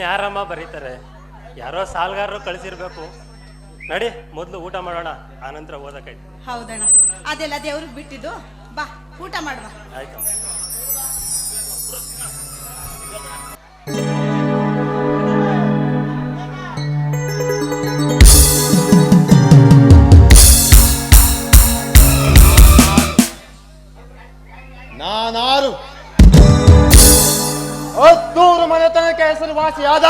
ಇನ್ಯಾರಮ್ಮ ಬರೀತಾರೆ. ಯಾರೋ ಸಾಲ್ಗಾರರು ಕಳಿಸಿರ್ಬೇಕು. ನಡಿ ಮೊದಲು ಊಟ ಮಾಡೋಣ. ಆನಂತರ ಓದಕ್ಕೈತೆ ಹೌದಣ್ಣ. ಅದೆಲ್ಲ ದೇವ್ರಿಗೆ ಬಿಟ್ಟಿದ್ದು. ಬಾ ಊಟ ಮಾಡುವ. ಆಯ್ತಮ್ಮ ಹೆಸರುವಾಸಿಯಾದ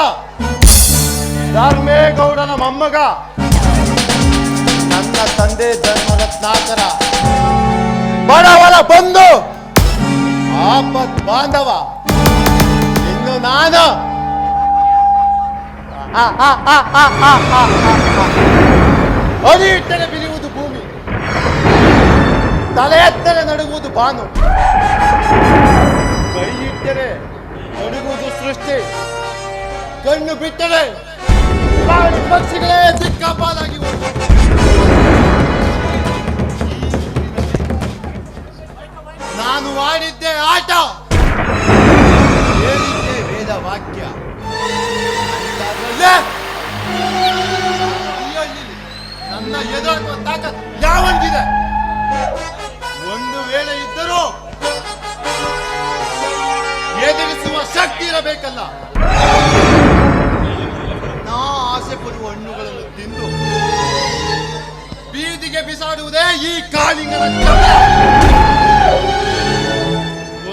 ಧರ್ಮೇಗೌಡನ ಮೊಮ್ಮಗ, ನನ್ನ ತಂದೆ ಧರ್ಮರತ್ನಾಕರ. ಬಡವರ ಬಂಧು, ಆಪತ್ ಬಾಂಧವ. ಇನ್ನು ನಾನು. ಇಟ್ಟರೆ ಬಿರಿಯುವುದು ಭೂಮಿ. ತಲೆ ಎತ್ತರೆ ನಡುಗುವುದು ಬಾನು. ಕೈ ಇಟ್ಟರೆ ನಡುಗುವುದು ಸೃಷ್ಟಿ. ಕಣ್ಣು ಬಿಟ್ಟರೆ ಪಕ್ಷಿಗಳೇ ಸಿಕ್ಕಾಪಾಲಾಗಿ. ನಾನು ಆಡಿದ್ದೆ ಆಟ. ಹೇಳಿದ್ದೆ ವೇದ ವಾಕ್ಯ. ನನ್ನ ಎದುರು ತಾಕತ್ ಯಾವಂದಿದೆ ಒಂದು ವೇಳೆ ಇದ್ದರೂ ಇರಬೇಕಲ್ಲ ನಾ ಆಸೆ ಪಡುವ ಹಣ್ಣುಗಳನ್ನು ತಿಂದು ಬೀದಿಗೆ ಬಿಸಾಡುವುದೇ ಈ ಕಾಲಿಂಗನ.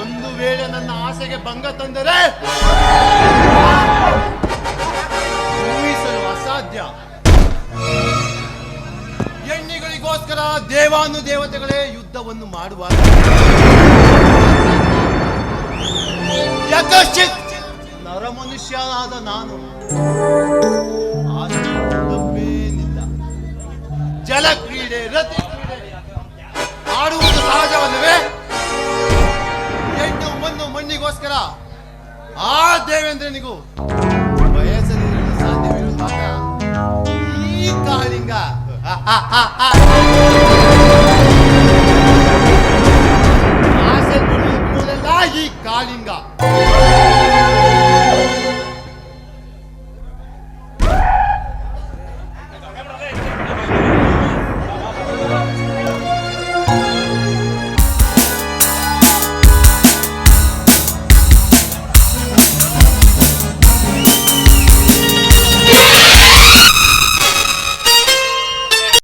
ಒಂದು ವೇಳೆ ನನ್ನ ಆಸೆಗೆ ಭಂಗ ತಂದರೆ ಊಹಿಸಲು ಅಸಾಧ್ಯ ಹೆಣ್ಣಿಗಳಿಗೋಸ್ಕರ ದೇವಾನು ದೇವತೆಗಳೇ ಯುದ್ಧವನ್ನು ಮಾಡುವಾಗ ಯಕಶ್ಚಿತ್ ನರಮನುಷ್ಯನಾದ ನಾನು. ಆಸೆ ಜಲ ಕ್ರೀಡೆ ರತಿ ಕ್ರೀಡೆ ಆಡುವುದು ಸಹಜವಲ್ಲವೇ? ಎಂಟು ಮಣ್ಣು ಮಣ್ಣಿಗೋಸ್ಕರ ಆ ದೇವೇಂದ್ರನಿಗೂ ಬಯಸದಿರಲು ಸಾಧ್ಯವಿರುವಾಗ ಈ ಕಾಳಿಂಗ.